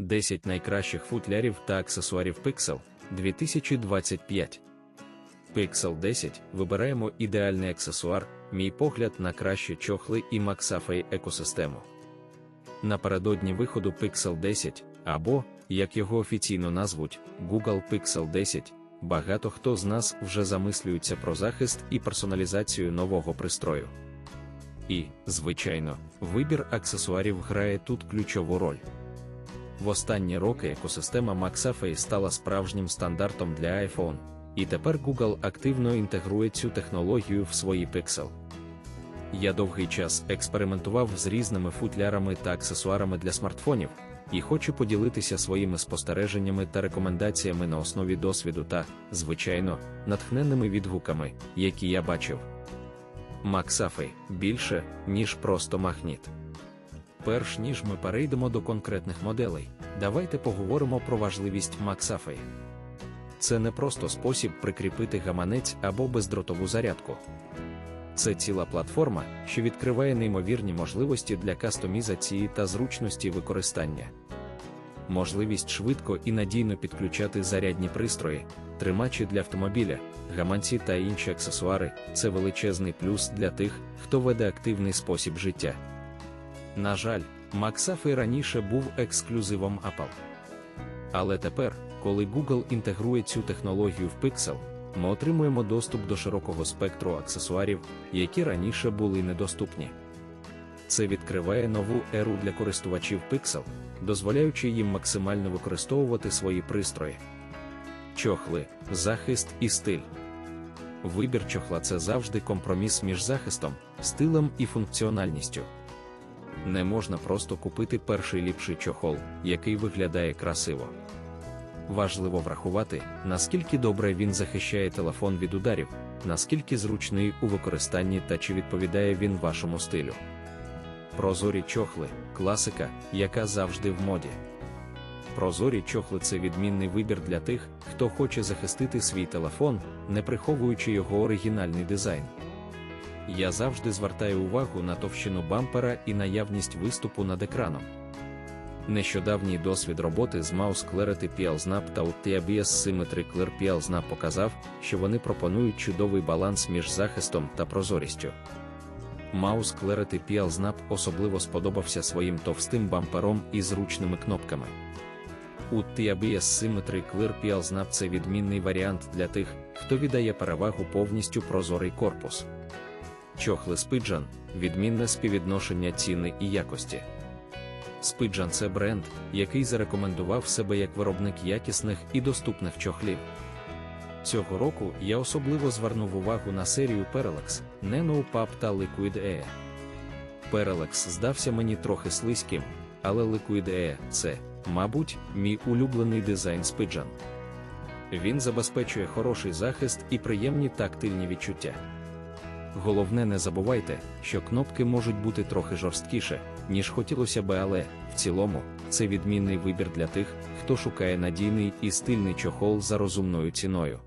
10 найкращих футлярів та аксесуарів Pixel 2025. Pixel 10 вибираємо ідеальний аксесуар, мій погляд на кращі чохли і MagSafe екосистему. Напередодні виходу Pixel 10 або, як його офіційно назвуть, Google Pixel 10, багато хто з нас вже замислюється про захист і персоналізацію нового пристрою. І, звичайно, вибір аксесуарів грає тут ключову роль. В останні роки екосистема MagSafe стала справжнім стандартом для iPhone, і тепер Google активно інтегрує цю технологію в свої Pixel. Я довгий час експериментував з різними футлярами та аксесуарами для смартфонів і хочу поділитися своїми спостереженнями та рекомендаціями на основі досвіду та, звичайно, натхненними відгуками, які я бачив. MagSafe більше, ніж просто магніт. Перш ніж ми перейдемо до конкретних моделей, давайте поговоримо про важливість MagSafe. Це не просто спосіб прикріпити гаманець або бездротову зарядку. Це ціла платформа, що відкриває неймовірні можливості для кастомізації та зручності використання. Можливість швидко і надійно підключати зарядні пристрої, тримачі для автомобіля, гаманці та інші аксесуари це величезний плюс для тих, хто веде активний спосіб життя. На жаль, MagSafe раніше був ексклюзивом Apple. Але тепер, коли Google інтегрує цю технологію в Pixel, ми отримуємо доступ до широкого спектру аксесуарів, які раніше були недоступні. Це відкриває нову еру для користувачів Pixel, дозволяючи їм максимально використовувати свої пристрої. Чохли, захист і стиль. Вибір чохла це завжди компроміс між захистом, стилем і функціональністю. Не можна просто купити перший ліпший чохол, який виглядає красиво. Важливо врахувати, наскільки добре він захищає телефон від ударів, наскільки зручний у використанні та чи відповідає він вашому стилю. Прозорі чохли класика, яка завжди в моді. Прозорі чохли це відмінний вибір для тих, хто хоче захистити свій телефон, не приховуючи його оригінальний дизайн. Я завжди звертаю увагу на товщину бампера і наявність виступу над екраном. Нещодавній досвід роботи з Mouse Clarity PL та UTABS Symmetry Clear PL показав, що вони пропонують чудовий баланс між захистом та прозорістю. Mouse Clarity PL особливо сподобався своїм товстим бампером і зручними кнопками. UTABS Symmetry Clear PL це відмінний варіант для тих, хто віддає перевагу повністю прозорий корпус. Чохли Спиджан відмінне співвідношення ціни і якості. Спиджан це бренд, який зарекомендував себе як виробник якісних і доступних чохлів. Цього року я особливо звернув увагу на серію Parallax, Nano Pub та Liquid Air. Parallax здався мені трохи слизьким, але Liquid Air – це, мабуть, мій улюблений дизайн Спиджан. Він забезпечує хороший захист і приємні тактильні відчуття. Головне, не забувайте, що кнопки можуть бути трохи жорсткіше, ніж хотілося би, але в цілому це відмінний вибір для тих, хто шукає надійний і стильний чохол за розумною ціною.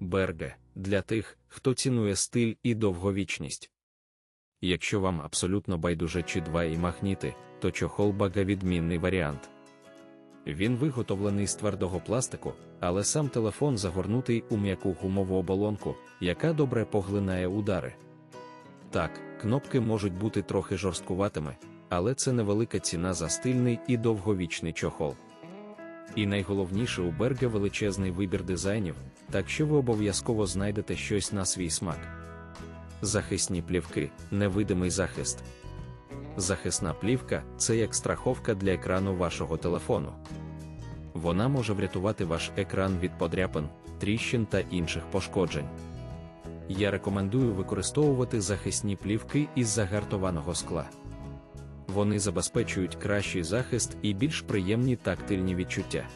Берге для тих, хто цінує стиль і довговічність. Якщо вам абсолютно байдуже чи два і магніти, то чохол бага відмінний варіант. Він виготовлений з твердого пластику, але сам телефон загорнутий у м'яку гумову оболонку, яка добре поглинає удари. Так, кнопки можуть бути трохи жорсткуватими, але це невелика ціна за стильний і довговічний чохол. І найголовніше у Берге величезний вибір дизайнів, так що ви обов'язково знайдете щось на свій смак. Захисні плівки невидимий захист. Захисна плівка це як страховка для екрану вашого телефону. Вона може врятувати ваш екран від подряпин, тріщин та інших пошкоджень. Я рекомендую використовувати захисні плівки із загартованого скла. Вони забезпечують кращий захист і більш приємні тактильні відчуття.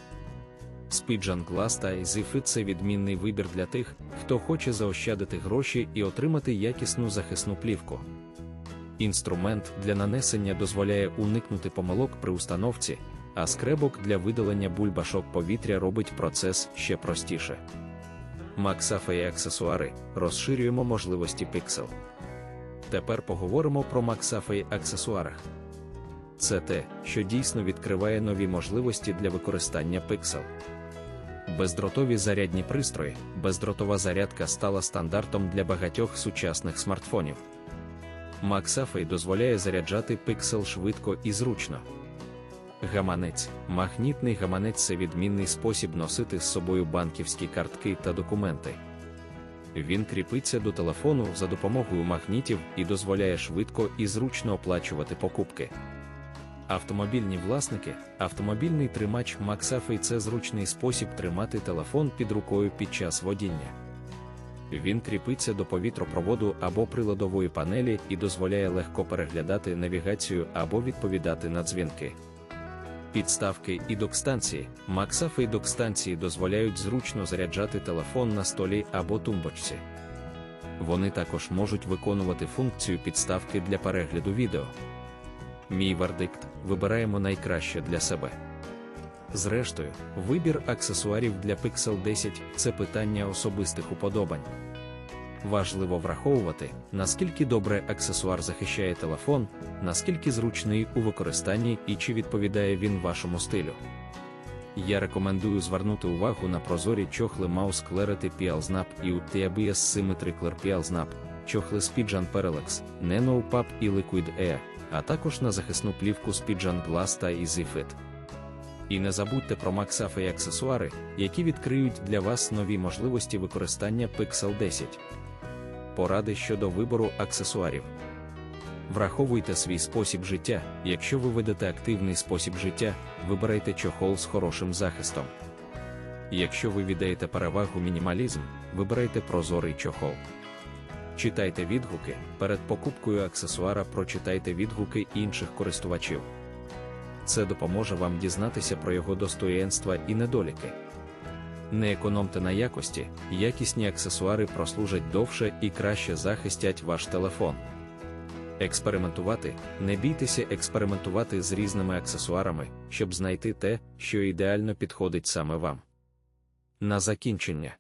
Спіджан Glass та Easyfit – це відмінний вибір для тих, хто хоче заощадити гроші і отримати якісну захисну плівку. Інструмент для нанесення дозволяє уникнути помилок при установці, а скребок для видалення бульбашок повітря робить процес ще простіше. MagSafe і аксесуари розширюємо можливості Pixel. Тепер поговоримо про MagSafe аксесуарах. це те, що дійсно відкриває нові можливості для використання Pixel. Бездротові зарядні пристрої, бездротова зарядка стала стандартом для багатьох сучасних смартфонів. MagSafe дозволяє заряджати Pixel швидко і зручно. Гаманець. Магнітний гаманець це відмінний спосіб носити з собою банківські картки та документи. Він кріпиться до телефону за допомогою магнітів і дозволяє швидко і зручно оплачувати покупки. Автомобільні власники, автомобільний тримач MagSafe – це зручний спосіб тримати телефон під рукою під час водіння. Він кріпиться до повітропроводу або приладової панелі і дозволяє легко переглядати навігацію або відповідати на дзвінки. Підставки і док-станції. І док-станції дозволяють зручно заряджати телефон на столі або тумбочці. Вони також можуть виконувати функцію підставки для перегляду відео. Мій вердикт вибираємо найкраще для себе. Зрештою, вибір аксесуарів для Pixel 10 це питання особистих уподобань. Важливо враховувати, наскільки добре аксесуар захищає телефон, наскільки зручний у використанні і чи відповідає він вашому стилю. Я рекомендую звернути увагу на прозорі чохли Mouse Clarity PL і UTABS Symmetry Clear PL чохли Spijan Parallax, Nano Pub і Liquid Air, а також на захисну плівку Spijan Glass та EasyFit. І не забудьте про MagSafe і аксесуари, які відкриють для вас нові можливості використання Pixel 10 поради щодо вибору аксесуарів. Враховуйте свій спосіб життя. Якщо ви ведете активний спосіб життя, вибирайте чохол з хорошим захистом. Якщо ви віддаєте перевагу мінімалізм, вибирайте прозорий чохол. Читайте відгуки. Перед покупкою аксесуара прочитайте відгуки інших користувачів. Це допоможе вам дізнатися про його достоєнства і недоліки. Не економте на якості, якісні аксесуари прослужать довше і краще захистять ваш телефон. Експериментувати, не бійтеся експериментувати з різними аксесуарами, щоб знайти те, що ідеально підходить саме вам. На закінчення.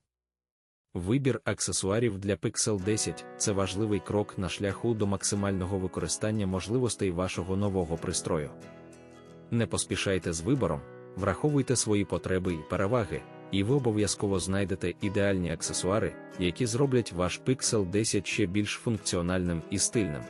Вибір аксесуарів для Pixel 10 це важливий крок на шляху до максимального використання можливостей вашого нового пристрою. Не поспішайте з вибором, враховуйте свої потреби і переваги і ви обов'язково знайдете ідеальні аксесуари, які зроблять ваш Pixel 10 ще більш функціональним і стильним.